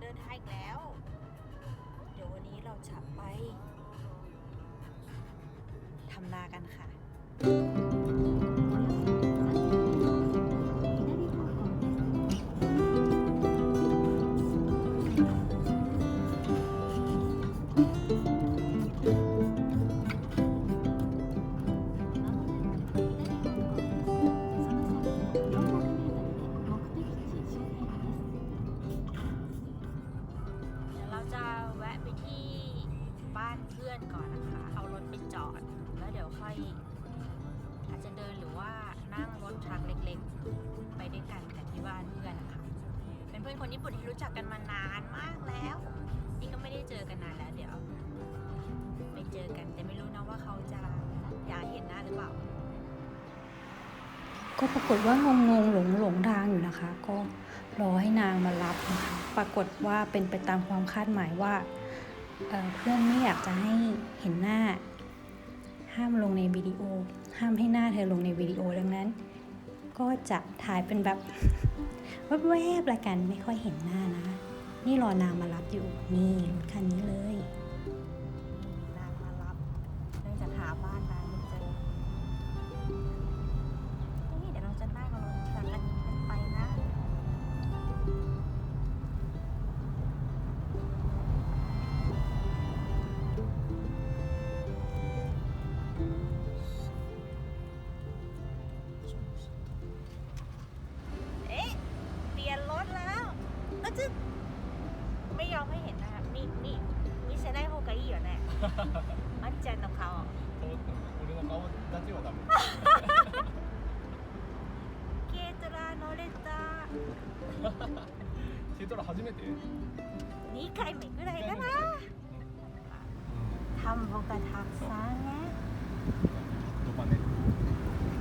เดินทางอีกแล้ว เดี๋ยววันนี้เราจะไปทำนากันค่ะ หรือเปล่า ก็ปรากฏว่างงงหลงหลงทางอยู่นะคะ ก็รอให้นางมารับนะคะปรากฏว่าเป็นไปตามความคาดหมายว่าเเพื่อนไม่อยากจะให้เห็นหน้า ห้ามลงในวิดีโอ ห้ามให้หน้าเธอลงในวิดีโอดังนั้น ก็จะถ่ายเป็นแบบแวบๆละกันไม่ค่อยเห็นหน้านะ นี่รอนางมารับอยู่นี่รถคันนี้เลย あっちゃんの顔。俺の顔だけはダメ。軽トラ乗れた。軽トラ初めて？二回目ぐらいかな。田んぼがたくさんね。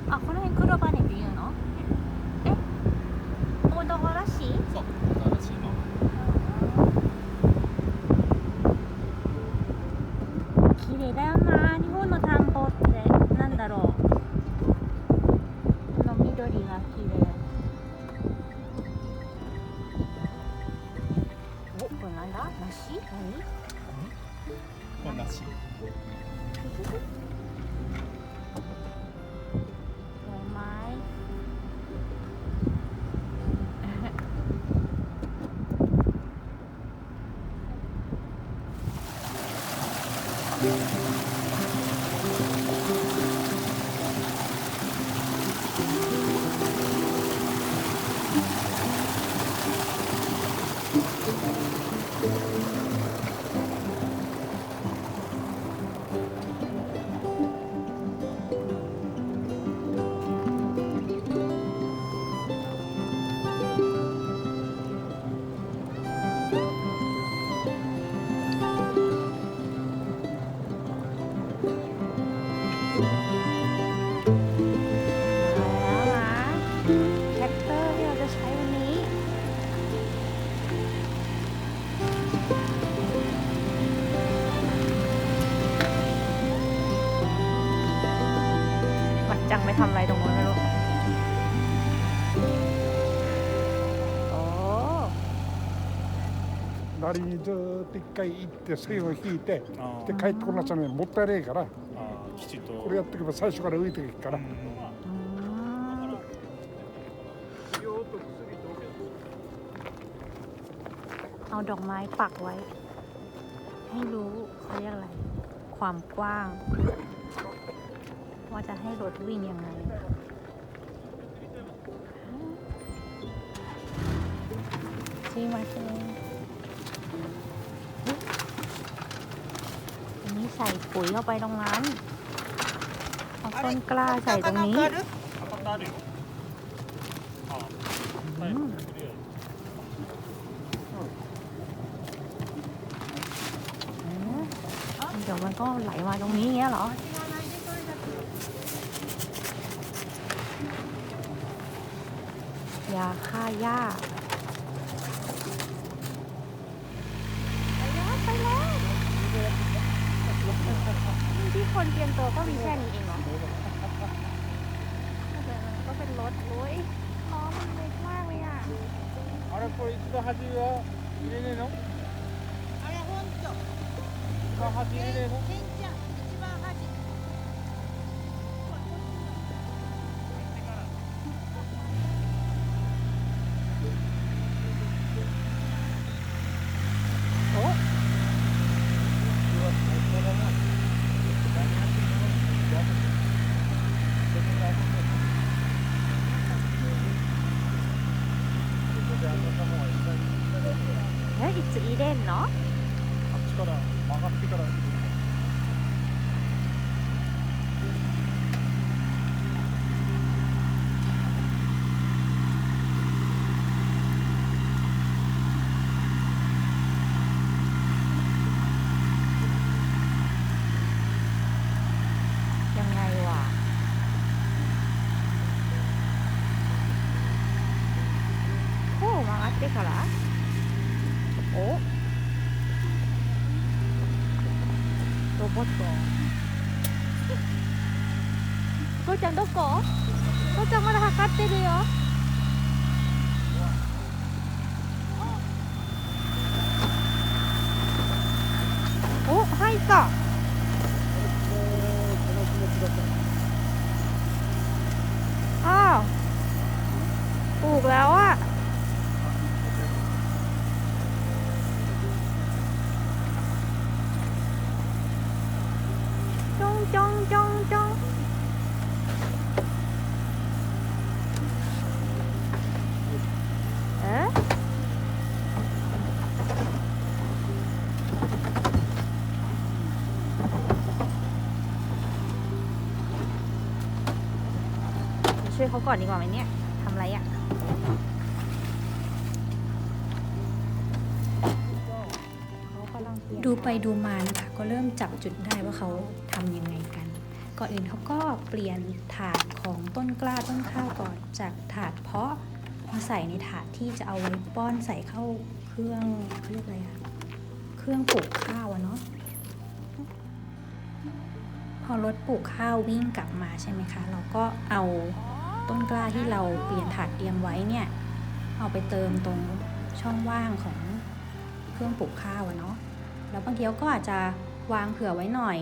あこの辺黒羽って言うの？ ทำอะไรตรงนู้นไม่รู้ โอ้ ラリーずーっと一回行って線を引いてあで帰ってこなさないもったいねえからあきちっとこれやっていけば最初から浮いていくからอืม เอาดอกไม้ปักไว้ ให้รู้เขาเรียกอะไร ความกว้าง ว่าจะให้รถวิ่งยังไงชี้มาเองอันนี้ใส่ปุ๋ยเข้าไปตรงนั้นเอาต้นกล้าใส่ตรงนี้ เดี๋ยวมันก็ไหลมาตรงนี้เงี้ยเหรอ ยาฆ่าหญ้าไปแล้วไปแล้วที่คนเตรียมตัวก็มีแค่นี้เองเหรอก็เป็นรถโอ้ยล้อมันเล็กมากเลยอ่ะ あれこれ一度端は 入れねえのあれ本当。一番端入れねえの 父ちゃんどこ父ちゃんまだ測ってるよお入ったอ้าวถูกแล้วอะ ะ ยเขาก่อนดีกว่าไหมเนี่ยทำอะไรอะเขากำลังเปลี่ยนดูไปดูมานะคะก็เริ่มจับจุดได้ว่าเขาทำยังไงกัน ก่อนอื่นเขาก็เปลี่ยนถาดของต้นกล้าต้นข้าวก่อนจากถาดเพาะมาใส่ในถาดที่จะเอาไว้ป้อนใส่เข้าเครื่องเขาเรียกอะไรอะเครื่องปลูกข้าวอะเนาะพอรถปลูกข้าววิ่งกลับมาใช่ไหมคะ เราก็เอา ต้นกล้าที่เราเปลี่ยนถาดเตรียมไว้เนี่ยเอาไปเติมตรงช่องว่างของเครื่องปลูกข้าวเนาะแล้วบางทีก็อาจจะวางเผื่อไว้หน่อย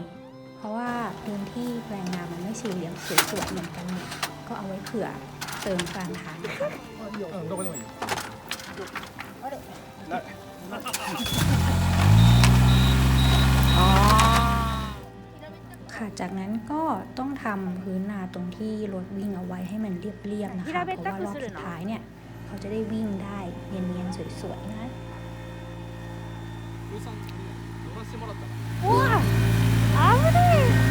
เพราะว่าพื้นที่แปลงนามันไม่สี่เหลี่ยมสวยๆเหมือนกันเนี่ยก็เอาไว้เผื่อเติมกลางทางนะคะ ค่ะ จากนั้นก็ต้องทำพื้นนาตรงที่รถวิ่งเอาไว้ให้มันเรียบๆนะคะ เพราะว่ารอบสุดท้ายเนี่ยเขาจะได้วิ่งได้เนียนๆสวยๆนะว้าอาวุธ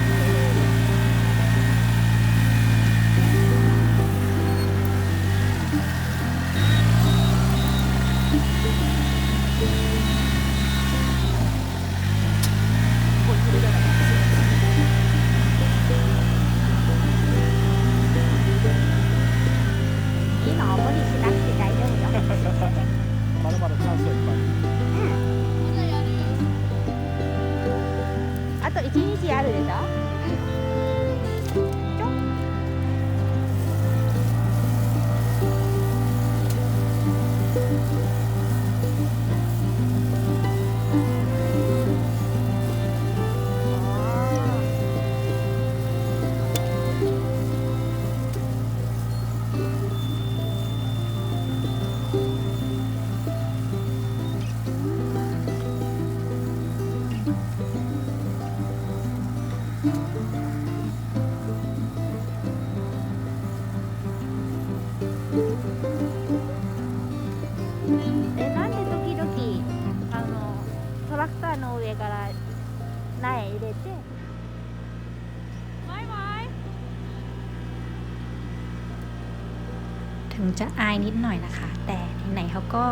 งจะอายนิดหน่อยนะคะ แต่ไหนๆเขาก็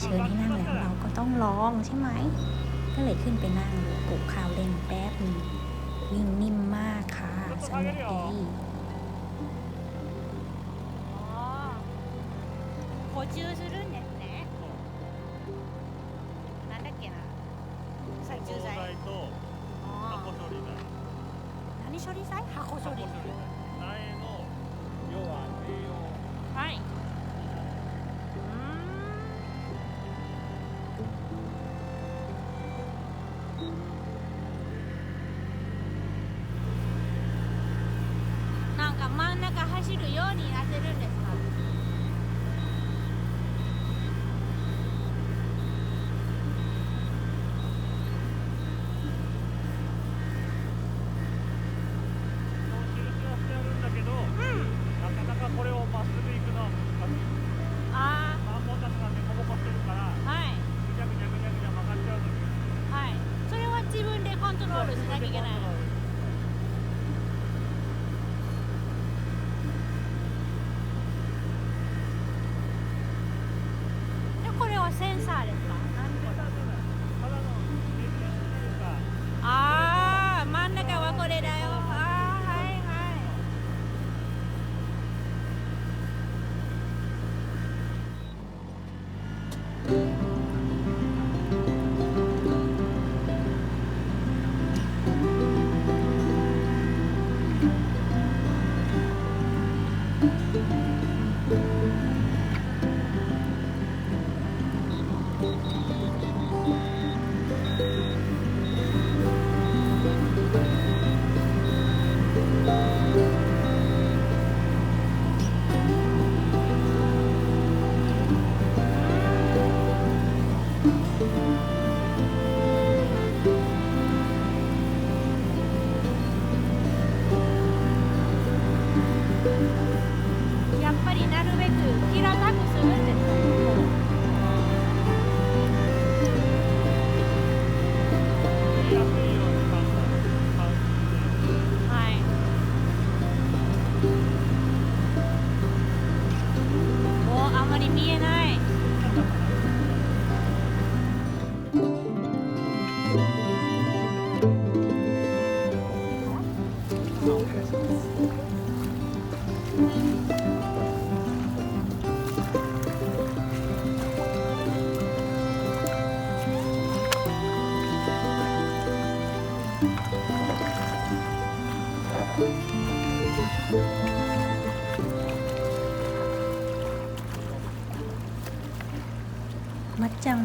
เชิญให้นั่งแล้วเราก็ต้องลองใช่ไหม ก็เลยขึ้นไปนั่งปลูกข้าวเล่นแป๊บนึงวิ่งนิ่มมากค่ะสนุกดีโคชื่อ 走るようになってるんですか？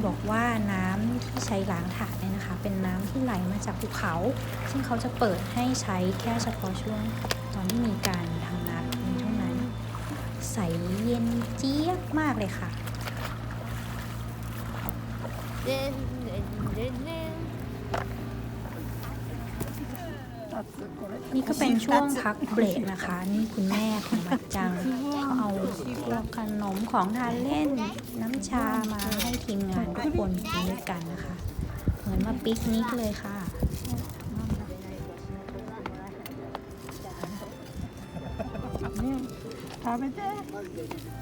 บอกว่าน้ำที่ใช้ล้างถาดเนี่ยนะคะ เป็นน้ำที่ไหลมาจากภูเขา ซึ่งเขาจะเปิดให้ใช้แค่เฉพาะช่วงตอนที่มีการทำนาแบบนี้เท่านั้น ใสเย็นเจี๊ยบมากเลยค่ะนี่ ก็เป็นช่วงพักเบรกนะคะ นี่คุณแม่ของมัดจังเขาเอาพวกขนมของทานเล่น น้ำชามาให้ทีมงานทุกคนกินด้วยกันนะคะ เหมือนมาปิกนิกเลยค่ะ 食べて。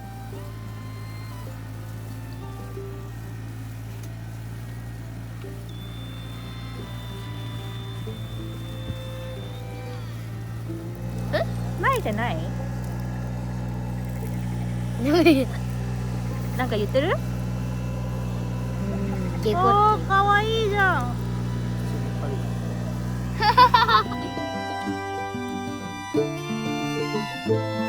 か言ってる？おーかわいいじゃん